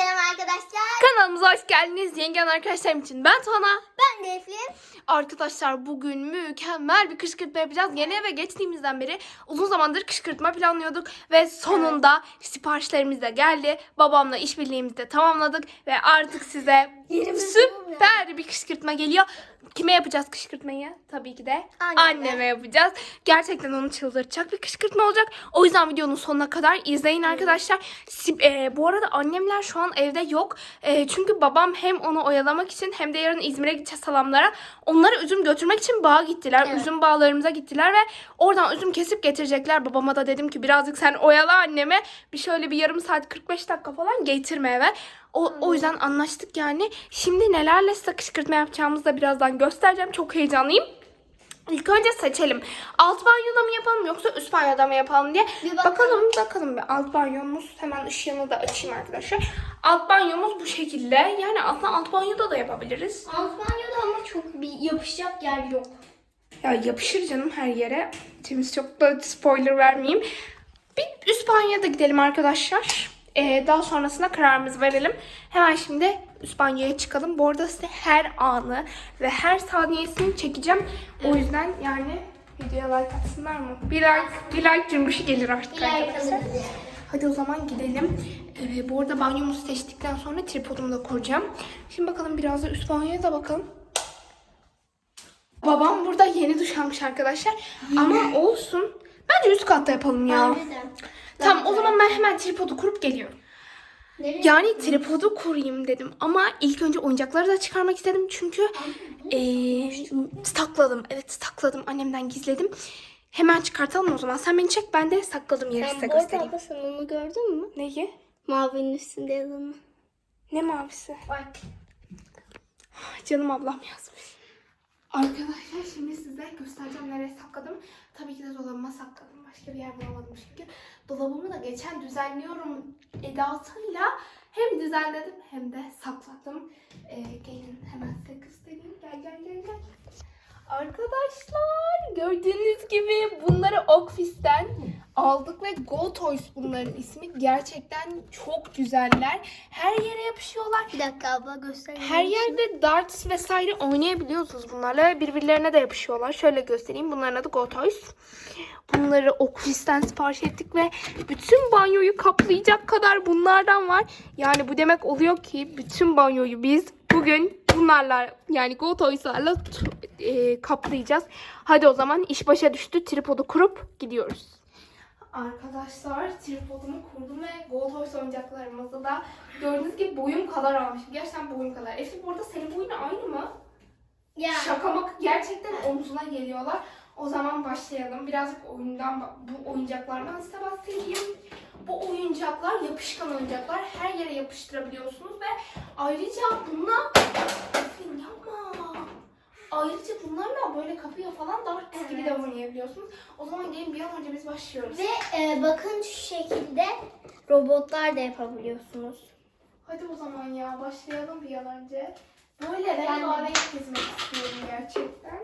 selam arkadaşlar. Kanalımıza hoş geldiniz. Yengen arkadaşlarım için ben Tuana. Ben de Eflin. Arkadaşlar bugün mükemmel bir kışkırtma yapacağız. Yeni eve geçtiğimizden beri uzun zamandır kışkırtma planlıyorduk. Ve sonunda siparişlerimiz de geldi. Babamla işbirliğimizi de tamamladık. Ve artık size süper bir kışkırtma geliyor. Kime yapacağız kışkırtmayı? Tabii ki de Anneme. anneme yapacağız. Gerçekten onu çıldırtacak bir kışkırtma olacak. O yüzden videonun sonuna kadar izleyin arkadaşlar. Si- e, bu arada annemler şu an evde yok. E, çünkü babam hem onu oyalamak için hem de yarın İzmir'e gideceğiz salamlara. Onlara üzüm götürmek için bağa gittiler. Evet. Üzüm bağlarımıza gittiler ve oradan üzüm kesip getirecekler. Babama da dedim ki birazcık sen oyala anneme. Bir şöyle bir yarım saat 45 dakika falan getirme eve. O, o yüzden anlaştık yani. Şimdi nelerle size kışkırtma yapacağımızı da birazdan göstereceğim. Çok heyecanlıyım. İlk önce seçelim. Alt banyoda mı yapalım yoksa üst banyoda mı yapalım diye. Bir bakalım. bakalım. bakalım bir alt banyomuz. Hemen ışığını da açayım arkadaşlar. Alt banyomuz bu şekilde. Yani aslında alt banyoda da yapabiliriz. Alt banyoda ama çok bir yapışacak yer yok. Ya yapışır canım her yere. Şimdi çok da spoiler vermeyeyim. Bir üst banyoya da gidelim arkadaşlar. Ee, daha sonrasında kararımızı verelim. Hemen şimdi üst banyoya çıkalım. Bu arada size her anı ve her saniyesini çekeceğim. O yüzden yani videoya like atsınlar mı? Bir like, bir like cümbüşü gelir artık Bir like arkadaşlar. alırız. Hadi o zaman gidelim. Ee, bu arada banyomuzu seçtikten sonra tripodumu da kuracağım. Şimdi bakalım biraz da üst banyoya da bakalım. Babam burada yeni duş almış arkadaşlar. Ama olsun. Bence üst katta yapalım ya. Bence de. Tamam o zaman ben hemen tripodu kurup geliyorum. Nereye? Yani tripodu kurayım dedim ama ilk önce oyuncakları da çıkarmak istedim çünkü eee sakladım. Evet sakladım annemden gizledim. Hemen çıkartalım o zaman. Sen beni çek ben de sakladığım yeri size Sen bu arada göstereyim. abla sen onu gördün mü? Neyi? Mavinin üstünde yazanı. Ne mavisi? Bak. Canım ablam yazmış. Arkadaşlar şimdi size sakladım. Tabii ki de dolabıma sakladım. Başka bir yer bulamadım çünkü. Dolabımı da geçen düzenliyorum edasıyla hem düzenledim hem de sakladım. Ee, gelin hemen size göstereyim. Gel gel gel gel. Arkadaşlar gördüğünüz gibi bunları Okfis'ten aldık ve Go Toys bunların ismi. Gerçekten çok güzeller. Her yere yapışıyorlar. Bir dakika abla göstereyim. Her yerde darts vesaire oynayabiliyorsunuz bunlarla. Birbirlerine de yapışıyorlar. Şöyle göstereyim. Bunların adı Go Toys. Bunları Okfis'ten sipariş ettik ve bütün banyoyu kaplayacak kadar bunlardan var. Yani bu demek oluyor ki bütün banyoyu biz bugün bunlarla yani Go Toys'larla e, kaplayacağız. Hadi o zaman iş başa düştü. Tripodu kurup gidiyoruz. Arkadaşlar tripodumu kurdum ve Gold Toys oyuncaklarımızı da gördüğünüz gibi boyum kadar almışım. Gerçekten boyum kadar. Efe bu arada senin boyun aynı mı? Ya. Şaka maka gerçekten omzuna geliyorlar. O zaman başlayalım. Birazcık oyundan bu oyuncaklardan size bahsedeyim. Bu oyuncaklar yapışkan oyuncaklar. Her yere yapıştırabiliyorsunuz ve ayrıca Efe yapma. Ayrıca bunlarla böyle kapıya falan dart gibi de oynayabiliyorsunuz. O zaman gelin bir an önce biz başlıyoruz. Ve e, bakın şu şekilde robotlar da yapabiliyorsunuz. Hadi o zaman ya başlayalım bir an önce. Böyle Ben de. rengarenk gezmek istiyorum gerçekten.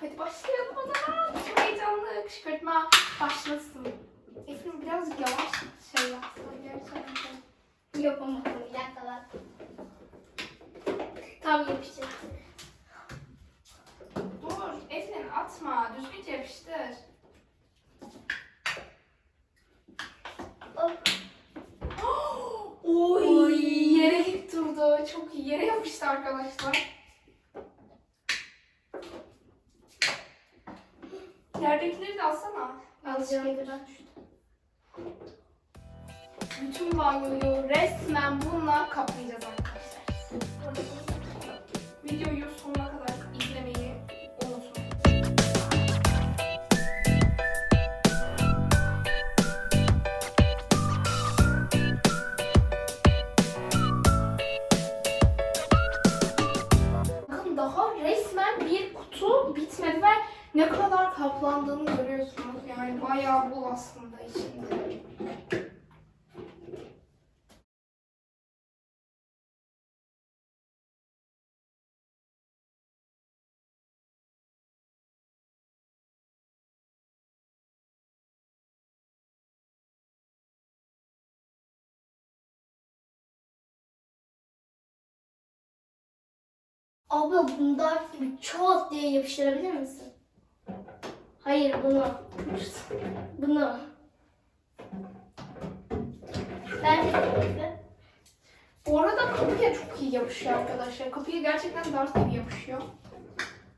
Hadi başlayalım o zaman. Çok heyecanlı. Kışkırtma başlasın. Efendim biraz yavaş şey yapsın gerçekten. Yapamadım bir dakika bak. Tam yapışacak. Dur Efendim atma. Düzgünce yapıştır. Hop. Oy, yere dik durdu. Çok iyi. Yere yapıştı arkadaşlar. Yerdekileri de alsana. Alacağım. Düştü. Bütün banyoyu resmen bununla kaplayacağız arkadaşlar. Videoyu sonuna kadar izlemeyi unutmayın. Bakın daha resmen bir kutu bitmedi ve ne kadar kaplandığını görüyorsunuz. Yani bayağı bol aslında içinde. Abla bunda gibi çok diye yapıştırabilir misin? Hayır bunu. Bunu. Ben de. Bu arada kapıya çok iyi yapışıyor arkadaşlar. Kapıya gerçekten dart gibi yapışıyor.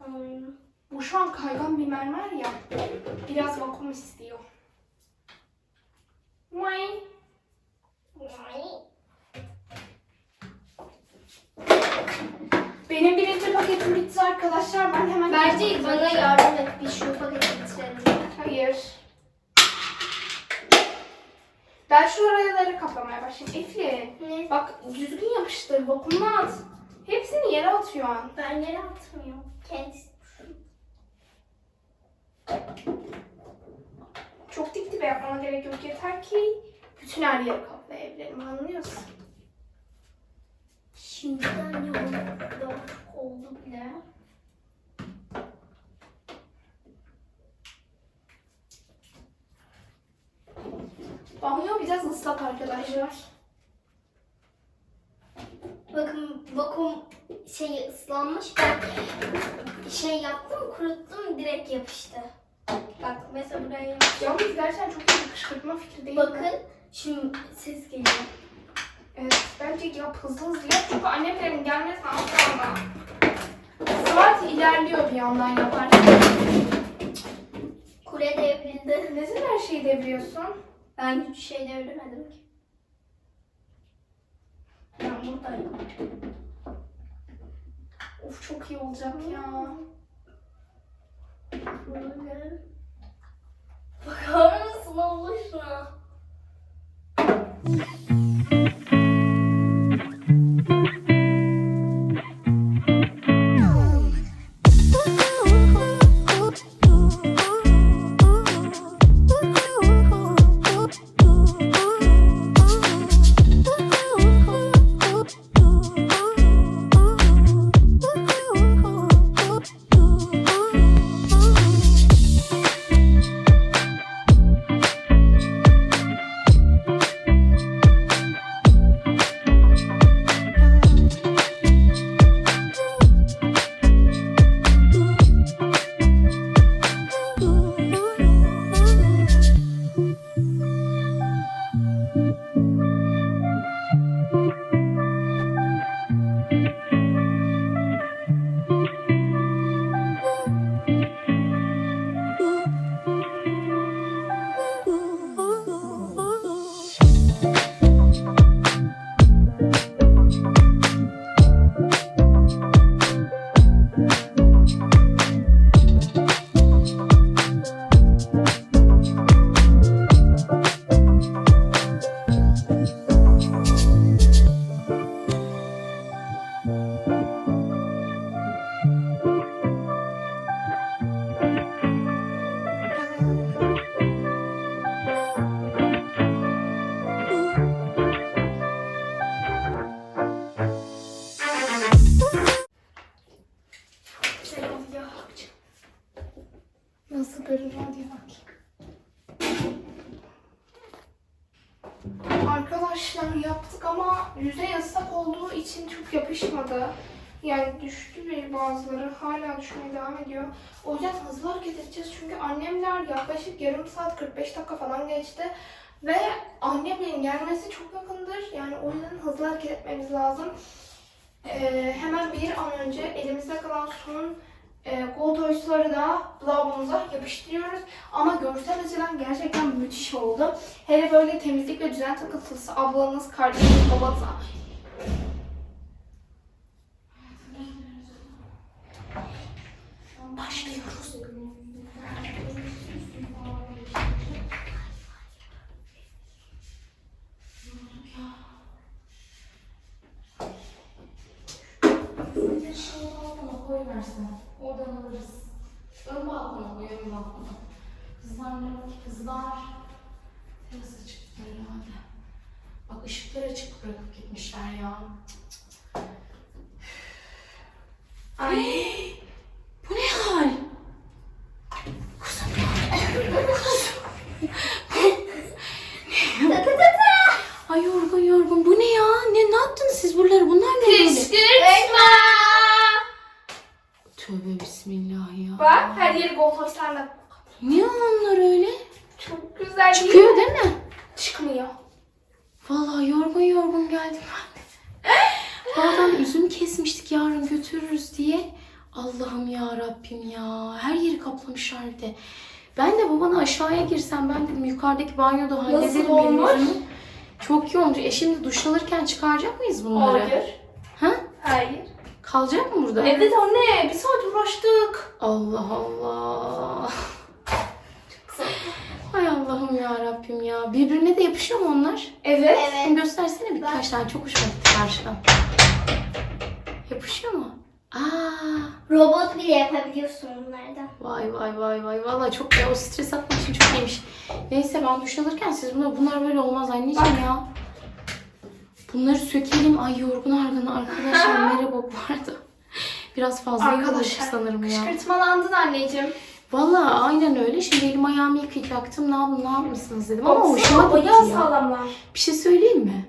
Aynen. Bu şu an kaygan bir mermer ya. Biraz vakum istiyor. Vay. Benim birinci paketim bitti arkadaşlar. Ben hemen... Bence bana yardım et. Bir şu paketi bitirelim. Hayır. Ben şu arayaları kaplamaya başlayayım. Efli. Ne? Bak düzgün yapıştır. At. Hepsini yere atıyor an. Ben yere atmıyorum. Kendisi. Çok dip dibe yapmama gerek yok. Yeter ki bütün her yeri kaplayabilirim. Anlıyorsun? Şimdiden yoğun oldu bile. Banyo biraz ıslak arkadaşlar. Bakın vakum şey ıslanmış. Ben şey yaptım kuruttum direkt yapıştı. Bak mesela buraya Yalnız gerçekten çok iyi bir kışkırtma fikri değil mi? Bakın şimdi ses geliyor. Evet, bence yap hızlı hızlı yap. Çünkü annemlerin gelmesine az kaldı. Saat ilerliyor bir yandan yaparken. Kule devrildi. Neden her şeyi deviriyorsun? Ben hiç şey devrilmedim ki. Ben buradayım. Of çok iyi olacak ya. Böyle. Bakar mısın Allah? Yapışmadı. Yani düştü bir bazıları. Hala düşmeye devam ediyor. O yüzden hızlı hareket edeceğiz. Çünkü annemler yaklaşık yarım saat 45 dakika falan geçti. Ve annemlerin gelmesi çok yakındır. Yani o yüzden hızlı hareket etmemiz lazım. Ee, hemen bir an önce elimizde kalan son e, gold toys'ları da lavabomuza yapıştırıyoruz. Ama görsel açıdan gerçekten müthiş oldu. Hele böyle temizlik ve düzen takıntısı ablanız, kardeşiniz, babanız. Koyversen. Oradan alırız. Ön balkona koy, ön balkona. Kızlar kızlar terasa çıktılar herhalde. Bak ışıkları açık bırakıp gitmişler ya. Ay. Bu ne hal? Ay yorgun yorgun. Bu ne ya? Ne, ne yaptınız siz buraları? Bunlar ne böyle? Kışkırtma. Gotoşlarla. Ne onlar öyle? Çok güzel değil mi? Çıkıyor değil mi? Çıkmıyor. Vallahi yorgun yorgun geldim ben de. Adam üzüm kesmiştik yarın götürürüz diye. Allah'ım ya Rabbim ya. Her yeri kaplamışlar bir de. Ben de babana aşağıya girsem ben dedim yukarıdaki banyoda hallederim benim olmuş? üzümü. Çok iyi olmuş. E şimdi duş alırken çıkaracak mıyız bunları? Hayır. Ha? Hayır. Kalacak mı burada? Evet anne bir saat uğraştık. Allah Allah. Hay Allah'ım ya Rabbim ya. Birbirine de yapışıyor mu onlar? Evet. Evet. Şimdi göstersene birkaç tane çok hoşuma gitti karşıdan. Yapışıyor mu? Aa, Robot bile yapabiliyorsun bunlardan. vay vay vay vay. Vallahi çok ya o stres atmak için çok iyiymiş. Neyse ben duş alırken siz bunlar, bunlar böyle olmaz anneciğim ya. Bunları sökelim. Ay yorgun argın arkadaşlar merhaba bu arada. Biraz fazla yorulmuş sanırım ya. kışkırtmalandın anneciğim. Vallahi aynen öyle. Şimdi elim ayağımı yıkayacaktım. Ne yapın ne yapmışsınız dedim. Ama hoşuma gitti bayağı ya. sağlamlar. Bir şey söyleyeyim mi?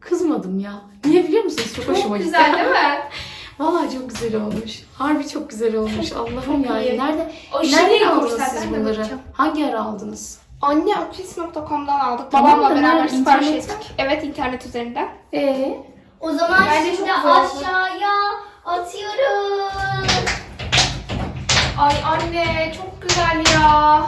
Kızmadım ya. Niye biliyor musunuz? Çok, hoşuma Çok gitti. güzel değil mi? Vallahi çok güzel olmuş. Harbi çok güzel olmuş. Allah'ım çok ya. iyi. Nerede, O nereden aldınız siz zaten, bunları? Hangi ara aldınız? Anne Akris.com'dan aldık. Tamam Babamla da beraber nerede? sipariş İnternetten? ettik. Evet internet üzerinden. Ee, O zaman Bence şimdi çok güzel oldu. aşağıya atıyoruz. Ay anne çok güzel ya.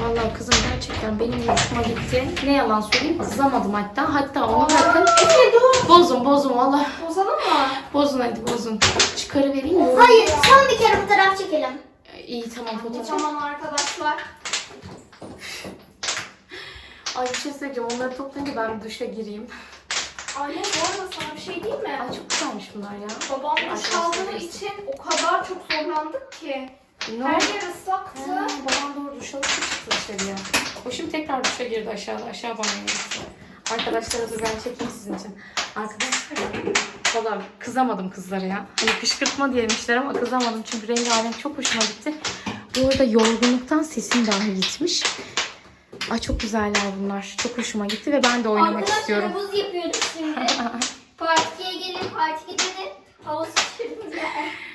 Vallahi kızım gerçekten benim de hoşuma gitti. Ne yalan söyleyeyim kızamadım hatta. Hatta onu bakın. Efe dur. Bozun bozun vallahi. Bozalım mı? Bozun hadi bozun. Çıkarıvereyim mi? Hayır son bir kere fotoğraf çekelim. İyi tamam fotoğraf. Tamam arkadaşlar. Ay bir şey söyleyeceğim. Onları toplayınca ben duşa gireyim. Anne bu arada sana bir şey diyeyim mi? Ay çok güzelmiş bunlar ya. Babam duş aldığı için o kadar çok zorlandık ki. Ne Her oldu? yer ıslaktı. Ha, babam doğru duş alıp çıktı dışarıya. O şimdi tekrar duşa girdi aşağıda. Aşağı banyoya gitti. Arkadaşlar dur ben çekeyim sizin için. Arkadaşlar valla kızamadım kızlara ya. Hani kışkırtma diyemişler ama kızamadım çünkü rengarenk çok hoşuma gitti. Bu arada yorgunluktan sesim dahi gitmiş. Ay çok güzeller bunlar. Çok hoşuma gitti ve ben de oynamak Arkadaşlar istiyorum. buz yapıyorduk şimdi. Partiye gelin, parti gidelim. Hava sıçrımız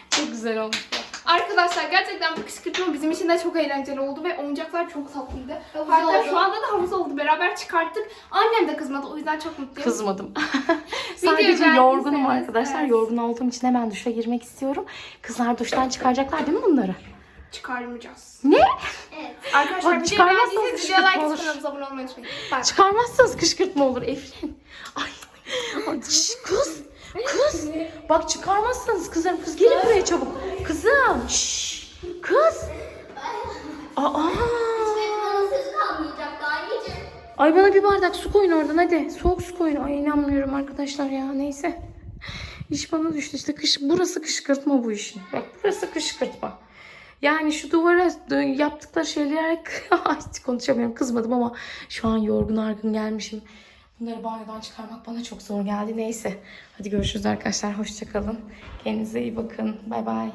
Çok güzel olmuşlar. Arkadaşlar gerçekten bu kışkırtma bizim için de çok eğlenceli oldu ve oyuncaklar çok tatlıydı. Havuz Hatta oldu. şu anda da havuz oldu. Beraber çıkarttık. Annem de kızmadı. O yüzden çok mutluyum. Kızmadım. Sadece yorgunum arkadaşlar. evet. Yorgun olduğum için hemen duşa girmek istiyorum. Kızlar duştan çıkaracaklar değil mi bunları? Çıkarmayacağız. Ne? Evet. Arkadaşlar Bak, çıkarmazsanız kışkırtma like olur. atıp kanalımıza abone olmayı unutmayın. Bye. Çıkarmazsanız kışkırtma olur Eflin. Ay. Ay, kız. Kız. Bak çıkarmazsanız kızlarım. Kız gelin buraya çabuk. Kızım. Şş, kız. Aa. Ay bana bir bardak su koyun oradan hadi. Soğuk su koyun. Ay inanmıyorum arkadaşlar ya. Neyse. İş bana düştü işte. Kış, burası kışkırtma bu işin. Bak burası kışkırtma. Yani şu duvara yaptıkları şeyler Ay, konuşamıyorum kızmadım ama şu an yorgun argın gelmişim. Bunları banyodan çıkarmak bana çok zor geldi. Neyse. Hadi görüşürüz arkadaşlar. Hoşçakalın. Kendinize iyi bakın. Bay bay.